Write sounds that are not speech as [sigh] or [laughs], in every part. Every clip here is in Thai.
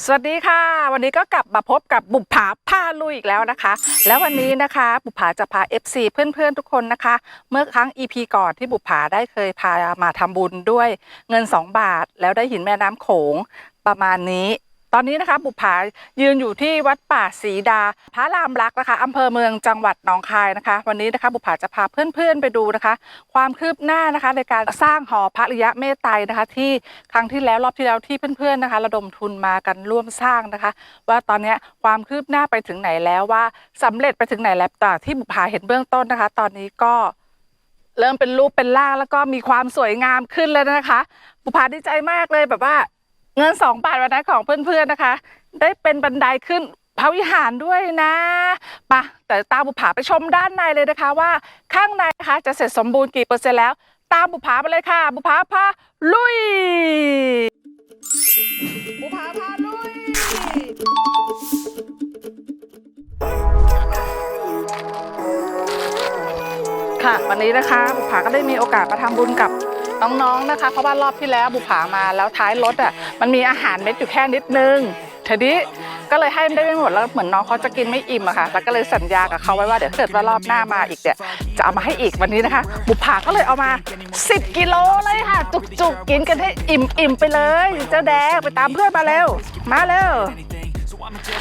สวัสดีค่ะ วันนี้ก็กลับมาพบกับบุปผาพาลุยอีกแล้วนะคะ แล้ววันนี้นะคะบุปผาจะพา FC เพื่อนๆทุกคนนะคะ เมื่อครั้ง EP ก่อนที่บุปผาได้เคยพามาทำบุญด้วยเงิน 2 บาท แล้วได้หินแม่น้ำโขงประมาณนี้ ตอนนี้นะคะบุปผายืนอยู่ที่วัดป่าศรีดา พระรามรักนะคะอำเภอเมืองจังหวัดหนองคายนะคะ วันนี้นะคะบุปผาจะพาเพื่อนๆไปดูนะคะ ความคืบหน้านะคะในการสร้างหอพระริยะเมตไตรนะคะ ที่ครั้งที่แล้วรอบที่แล้วที่เพื่อนๆนะคะ ระดมทุนมากันร่วมสร้างนะคะ ว่าตอนนี้ความคืบหน้าไปถึงไหนแล้วว่าสำเร็จไปถึงไหนแล้วแต่ที่บุปผาเห็นเบื้องต้นนะคะ ตอนนี้ก็เริ่มเป็นรูปเป็นร่างแล้วก็มีความสวยงามขึ้นแล้วนะคะ บุปผาดีใจมากเลยแบบว่า เงินสองบาทวันนั้นของเพื่อนๆนะคะ ได้เป็นบันไดขึ้นพระวิหารด้วยนะไปะแต่ตามบุผาไปชมด้านในเลยนะคะว่า ข้างในนะคะจะเสร็จสมบูรณ์กี่เปอร์เซ็นต์แล้ว ตามบุผาไปเลยค่ะ บุผาพาลุย บุผาพาลุย ค่ะวันนี้นะคะบุผาก็ได้มีโอกาสมาทำบุญกับ น้องๆนะคะ เพราะว่ารอบที่แล้วบุปผามาแล้วท้ายรถอะมันมีอาหารเม็ดอยู่แค่นิดนึงทีนี้ก็เลยให้ได้ไม่หมดแล้วเหมือนน้องเขาจะกินไม่อิ่มอะค่ะ แล้วก็เลยสัญญากับเขาไว้ว่าเดี๋ยวเกิดว่ารอบหน้ามาอีกเนี่ยจะเอามาให้อีกวันนี้นะคะ บุปผาก็เลยเอามา 10 กิโลเลยค่ะ จุกๆกินกันให้อิ่มๆไปเลย เจ้าแดงไปตามเพื่อนมาเร็ว มาเร็ว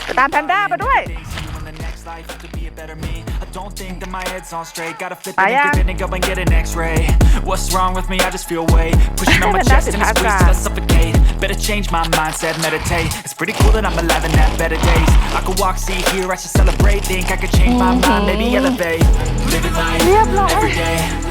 ไปตามแพนด้ามาด้วย Don't think that my head's on straight. Gotta flip it and grip it and go and get an X-ray. What's wrong with me? I just feel weight pushing on [laughs] my chest and it it, squeezes. Tatra. I suffocate. Better change my mindset, meditate. It's pretty cool that I'm alive and have better days. I could walk, see, hear, I should celebrate. Think I could change my mind, maybe elevate. Living life. every day,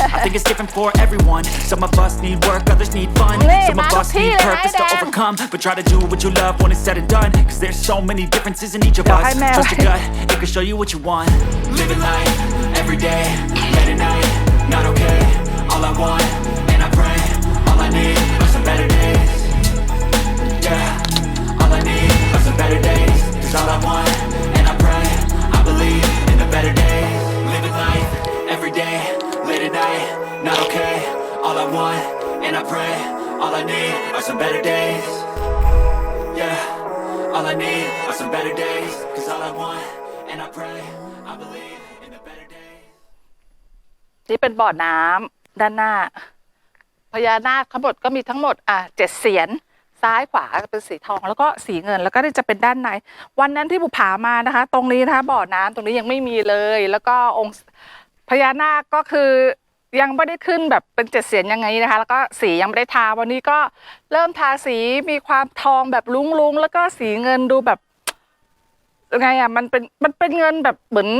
I think it's different for everyone. Some of us need work, others need fun. Some of us need purpose to overcome. But try to do what you love when it's said and done. Cause there's so many differences in each of us. Trust your gut, it can show you what you want. Living life days. Yeah, all I need are some better days. Cause all I want, and I pray, I believe in the better days. นี่เป็นบ่อน้ำด้านหน้า พญานาคทั้งหมดก็มีทั้งหมดอะเจ็ดเสียน ซ้ายขวาเป็นสีทอง แล้วก็สีเงินแล้วก็จะเป็นด้านใน วันนั้นที่บุผามานะคะ ตรงนี้นะคะบ่อน้ำตรงนี้ยังไม่มีเลย แล้วก็องค์พญานาคก็คือ ยังไม่ได้ขึ้นแบบเป็นเจ็ดเสียนยังไงนะคะ แล้วก็สียังไม่ได้ทาวันนี้ก็เริ่มทาสีมีความทองแบบลุ้งๆ แล้วก็สีเงินดูแบบยังไงอะมันเป็นมันเป็นเงินแบบเหมือน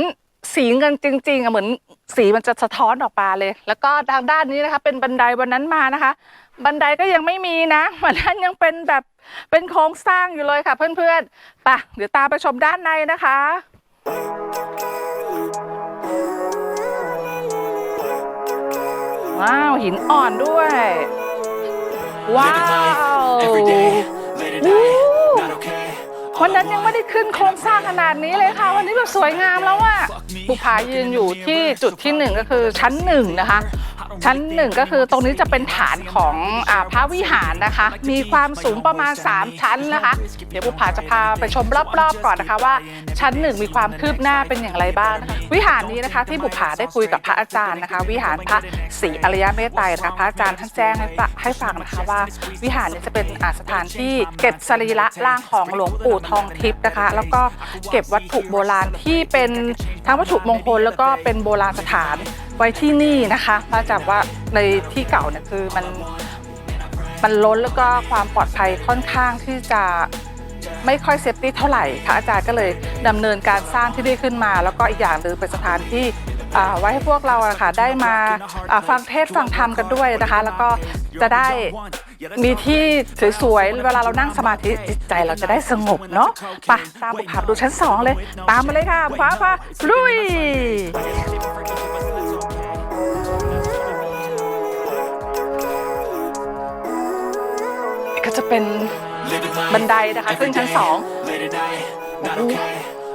สีเงินจริง ๆอะเหมือนสีมันจะสะท้อนออกมาเลย แล้วก็ทางด้านนี้นะคะ เป็นบันไดวันนั้นมานะคะ บันไดก็ยังไม่มีนะวันนั้นยังเป็นแบบเป็นโครงสร้างอยู่เลยค่ะ เพื่อนๆไปเดี๋ยวตามไปชมด้านในนะคะ ว้าว หินอ่อนด้วย ว้า Living ว life every day, late at night, not okay. วันนั้นยังไม่ได้ขึ้นโครงสร้างขนาดนี้เลยค่ะ วันนี้แบบสวยงามแล้วอะบุพายืนอยู่ที่จุดที่หนึ่งก็คือชั้นหนึ่งนะคะ ชั้นหนึ่งก็คือตรงนี้จะเป็นฐานของอาพระวิหารนะคะ มีความสูงประมาณ 3 ชั้นนะคะ เดี๋ยวบุพาจะพาไปชมรอบๆก่อนนะคะว่าชั้นหนึ่งมีความคืบหน้าเป็นอย่างไรบ้างนะคะวิหารนี้นะคะที่บุพาได้คุยกับพระอาจารย์นะคะ วิหารพระศรีอริยเมตไตรนะคะพระอาจารย์ท่านแจ้งให้ฟังให้ฟังนะคะว่า วิหารนี้จะเป็นอาสถานที่เก็บสรีระร่างของหลวงปู่ทองทิพย์นะคะ แล้วก็เก็บวัตถุโบราณที่เป็นทั้งวัตถุมงคลแล้วก็เป็นโบราณสถาน ไว้ที่นี่นะคะมาจากว่าในที่เก่าเนี่ยคือมันมันล้นแล้วก็ความปลอดภัยค่อนข้างที่จะไม่ค่อยเซฟตี้เท่าไหร่พระอาจารย์ก็เลยดำเนินการสร้างที่นี่ขึ้นมา แล้วก็อีกอย่างหนึ่งเป็นสถานที่อ่าไว้ให้พวกเราอะค่ะได้มาฟังเทศฟังธรรมกันด้วยนะคะ แล้วก็จะได้มีที่สวยๆ เวลาเรานั่งสมาธิจิตใจเราจะได้สงบเนาะไปตามบุพาดูชั้นสองเลย ตามมาเลยค่ะบุพาพาลุย เป็นบันไดนะคะ ขึ้นชั้นสอง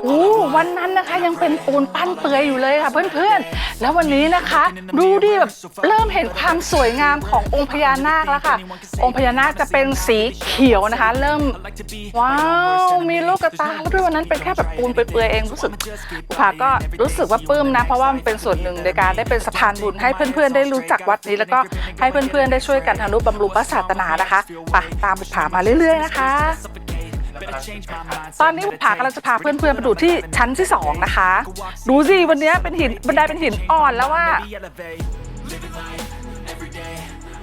โอ้วันนั้นนะคะยังเป็นปูนปั้นเปลือยอยู่เลยค่ะ เพื่อนๆ แล้ววันนี้นะคะ ดูดิแบบเริ่มเห็นความสวยงามขององค์พญานาคแล้วค่ะ องค์พญานาคจะเป็นสีเขียวนะคะ เริ่มว้าวมีลูกกระตาแล้วด้วยวันนั้นเป็นแค่แบบปูนเปลือยๆเองรู้สึกผาก็รู้สึกว่าปลื้มนะ เพราะว่ามันเป็นส่วนหนึ่งในการได้เป็นสะพานบุญให้เพื่อนๆ ได้รู้จักวัดนี้ แล้วก็ให้เพื่อนๆ ได้ช่วยกันทำนุบำรุงพระศาสนานะคะไปตามบุผามาเรื่อย ๆ นะคะ ตอนนี้บุผากำลังจะพาเพื่อนๆไปดูที่ชั้นที่สองนะคะ ดูสิวันนี้เป็นหินบันไดเป็นหินอ่อนแล้วว่า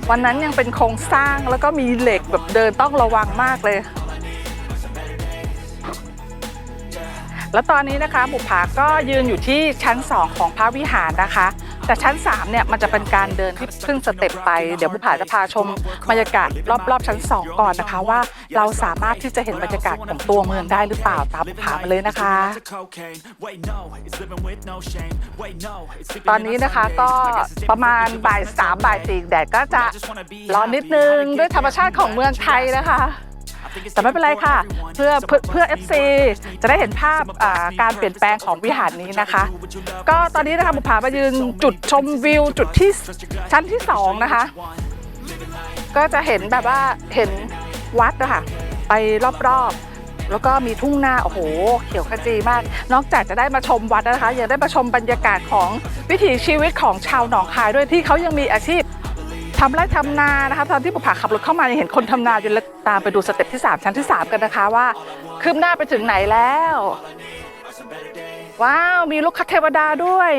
วันนั้นยังเป็นโครงสร้างแล้วก็มีเหล็กแบบเดินต้องระวังมากเลย แล้วตอนนี้นะคะบุผาก็ยืนอยู่ที่ชั้น2ของพระวิหารนะคะ แต่ชั้น3เนี่ยมันจะเป็นการเดินที่ขึ้นสเต็ปไป เดี๋ยวบุผาจะพาชมบรรยากาศรอบๆชั้น 2 ก่อนนะคะ ว่าเราสามารถที่จะเห็นบรรยากาศของตัวเมืองได้หรือเปล่าตามบุผามาเลยนะคะ ตอนนี้นะคะก็ประมาณบ่ายสามบ่ายสี่แดดก็จะร้อนนิดนึงด้วยธรรมชาติของเมืองไทยนะคะ แต่ไม่เป็นไรค่ะ เพื่อเพื่อ FC จะได้เห็นภาพการเปลี่ยนแปลงของวิหารนี้นะคะ ก็ตอนนี้นะคะบุพามายืนจุดชมวิวจุดที่ชั้นที่สองนะคะ ก็จะเห็นแบบว่าเห็นวัดนะคะไปรอบๆแล้วก็มีทุ่งนาโอ้โห เขียวขจีมาก นอกจากจะได้มาชมวัดนะคะ ยังได้มาชมบรรยากาศของวิถีชีวิตของชาวหนองคายด้วยที่เขายังมีอาชีพ ทำไร่ทำนานะคะตอนที่ปุผาขับรถเข้ามาเห็นคนทำนาอยู่แล้วตามไปดูสเต็ปที่ 3 ชั้นที่ 3 กันนะคะว่าคืบหน้าไปถึงไหนแล้ว ว้าว มีลูกคเทวดาด้วย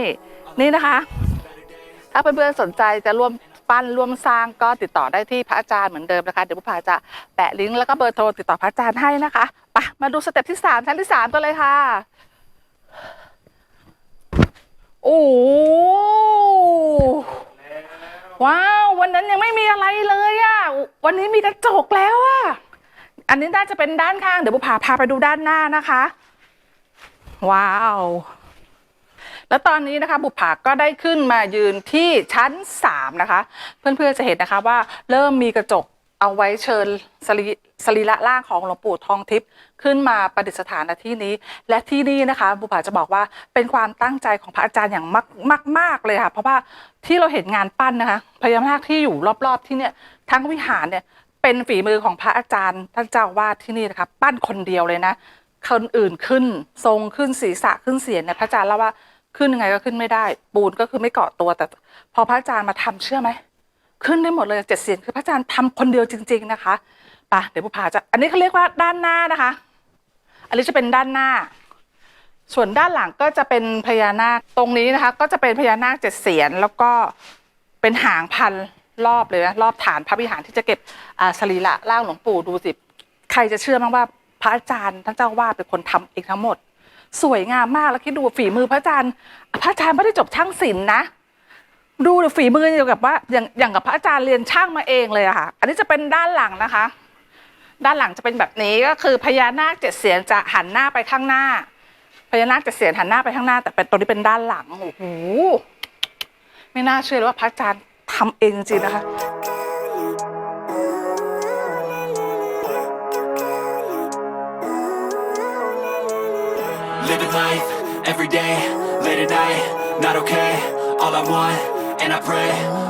นี่นะคะ ถ้าเพื่อนๆสนใจจะร่วมปั้นร่วมสร้างก็ติดต่อได้ที่พระอาจารย์เหมือนเดิมนะคะเดี๋ยวผู้พาจะแปะลิงก์แล้วก็เบอร์โทรติดต่อพระอาจารย์ให้นะคะไปมาดูสเต็ปที่สามชั้นที่สามกันเลยค่ะโอ้ ว้าววันนั้นยังไม่มีอะไรเลยอะวันนี้มีกระจกแล้วอะอันนี้น่าจะเป็นด้านข้างเดี๋ยวบุพาพาไปดูด้านหน้านะคะ ว้าว แล้วตอนนี้นะคะ บุพาก็ได้ขึ้นมายืนที่ชั้น 3 นะคะ เพื่อนๆจะเห็นนะคะว่าเริ่มมีกระจก เอาไว้เชิญสรีสรีระร่างของหลวงปู่ทองทิพย์ขึ้นมาประดิษฐานณที่นี้ และที่นี่นะคะบุปผาจะบอกว่าเป็นความตั้งใจของพระอาจารย์อย่างมากมากมากเลยค่ะ เพราะว่าที่เราเห็นงานปั้นนะคะพญานาคที่อยู่รอบๆที่เนี่ยทั้งวิหารเนี่ยเป็นฝีมือของพระอาจารย์ท่านเจ้าวาดที่นี่นะคะปั้นคนเดียวเลยนะคนอื่นขึ้นทรงขึ้นศีรษะขึ้นเสียนเนี่ยพระอาจารย์เล่าว่าขึ้นยังไงก็ขึ้นไม่ได้ ปูนก็คือไม่เกาะตัวแต่ พอพระอาจารย์มาทำเชื่อไหม ขึ้นได้หมดเลยเจ็ดเสียนคือพระอาจารย์ทำคนเดียวจริง ๆนะคะปะเดี๋ยวผู้พาจะอันนี้เขาเรียกว่าด้านหน้านะคะ อันนี้จะเป็นด้านหน้า ส่วนด้านหลังก็จะเป็นพญานาคตรงนี้นะคะ ก็จะเป็นพญานาคเจ็ดเสียนแล้วก็เป็นหางพันรอบเลยนะรอบฐานพระวิหารที่จะเก็บสรีระร่างหลวงปู่ดูสิใครจะเชื่อบ้างว่าพระอาจารย์ท่านเจ้าอาวาดเป็นคนทำเองทั้งหมด สวยงามมากแล้วคิดดูฝีมือพระอาจารย์ พระอาจารย์ไม่ได้จบช่างศิลป์นะ ดูฝีมืออย่างกับว่าอย่างอย่างกับพระอาจารย์เรียนช่างมาเองเลยอะค่ะ อันนี้จะเป็นด้านหลังนะคะ ด้านหลังจะเป็นแบบนี้ก็คือพญานาคเจ็ดเสียนจะหันหน้าไปข้างหน้า พญานาคเจ็ดเสียนหันหน้าไปข้างหน้า แต่เป็นตัวนี้เป็นด้านหลังโอ้โหไม่น่าเชื่อเลยว่าพระอาจารย์ทำเองจริงๆนะคะ Living life every day, late at night, not okay. All I want, and I pray,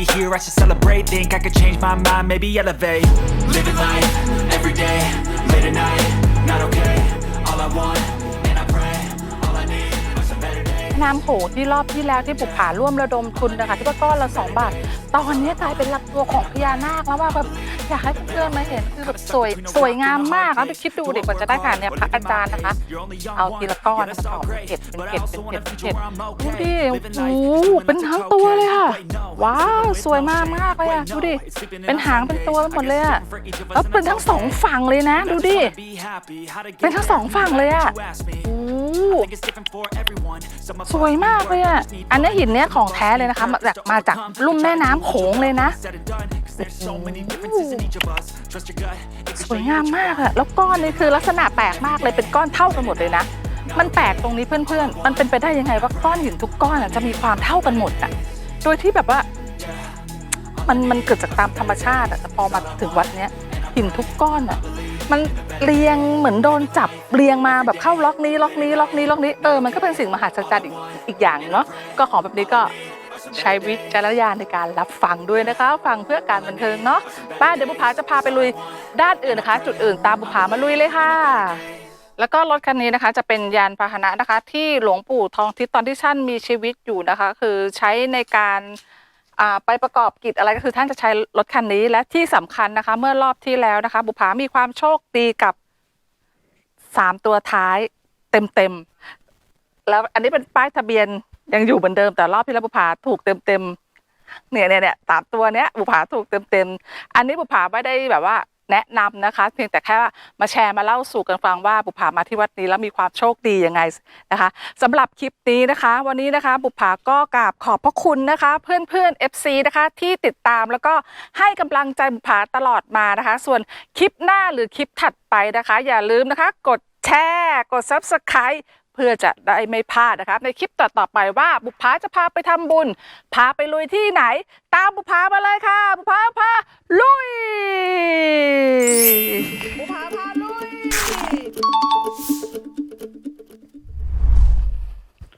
here, I should celebrate. Think I could change my mind, maybe elevate. Living life every day, late at night, not okay. All I want, and I pray, all I need are some better days. น้ำโขงที่รอบที่แล้วที่ปุกผาร่วมระดมทุนนะคะที่ว่าก้อนละสองบาท ตอนนี้กลายเป็นหลักตัวของพญานาคแล้วว่าแบบ อยากให้เพื่อนๆมาเห็นคือแบบสวยสวยงามมากแล้วไปคิดดูเดิกกว่าจะได้ขนาดเนี้ยพระอาจารย์นะคะ เอาทีละก้อนมาต่อเป็นเกล็ดเป็นเกล็ดเป็นเกล็ดเป็นเกล็ดดูดิโอ้โหเป็นทั้งตัวเลยค่ะ ว้าวสวยมากมากเลยอะดูดิเป็นหางเป็นตัวไปหมดเลยอะแล้วเป็นทั้งสองฝั่งเลยนะ ดูดิเป็นทั้งสองฝั่งเลยอะโอ้สวยมากเลยอะอันนี้หินเนี้ยของแท้เลยนะคะมาจากมาจากลุ่มแม่น้ำโขงเลยนะสวยงามมากอะแล้วก้อนนี้คือลักษณะแปลกมากเลยเป็นก้อนเท่ากันหมดเลยนะ มันแปลกตรงนี้เพื่อนๆ มันเป็นไปได้ยังไงว่าก้อนหินทุกก้อนอะจะมีความเท่ากันหมดอะโดยที่แบบว่า มันมันเกิดจากตามธรรมชาติอะแต่พอมาถึงวัดเนี้ยหินทุกก้อนอะมันเรียงเหมือนโดนจับเรียงมาแบบเข้าล็อกนี้ล็อกนี้ล็อกนี้ล็อกนี้เออมันก็เป็นสิ่งมหัศจรรย์อีกอีกอย่างเนาะก็ของแบบนี้ก็ ใช้วิจารณญาณในการรับฟังด้วยนะคะ ฟังเพื่อการบันเทิงเนาะป้าเดี๋ยวบุพาจะพาไปลุยด้านอื่นนะคะ จุดอื่นตามบุพามาลุยเลยค่ะ แล้วก็รถคันนี้นะคะ จะเป็นยานพาหนะนะคะ ที่หลวงปู่ทองทิศตอนที่ท่านมีชีวิตอยู่นะคะ คือใช้ในการไปประกอบกิจอะไรก็คือท่านจะใช้รถคันนี้และที่สำคัญนะคะ เมื่อรอบที่แล้วนะคะ บุภามีความโชคดีกับสามตัวท้ายเต็มๆแล้วอันนี้เป็นป้ายทะเบียน ยังอยู่เหมือนเดิมแต่รอบที่แล้วบุภาถูกเต็มเต็มเนี่ยเนี่ยเนี่ยสามตัวเนี้ยบุภาถูกเต็มเต็มอันนี้บุภาไม่ได้แบบว่าแนะนำนะคะ เพียงแต่แค่ว่ามาแชร์มาเล่าสู่กันฟังว่าบุภามาที่วัดนี้แล้วมีความโชคดียังไงนะคะสำหรับคลิปนี้นะคะ วันนี้นะคะบุภาก็กราบขอบพระคุณนะคะ เพื่อนเพื่อนๆ FC นะคะที่ติดตามแล้วก็ให้กำลังใจบุภาตลอดมานะคะ ส่วนคลิปหน้าหรือคลิปถัดไปนะคะ อย่าลืมนะคะ กดแชร์ กด Subscribe เพื่อจะได้ไม่พลาดนะคะในคลิปต่อๆไปว่าบุพาจะพาไปทำบุญ พาไปลุยที่ไหน ตามบุพามาเลยค่ะ บุพาพาลุย บุพาพาลุย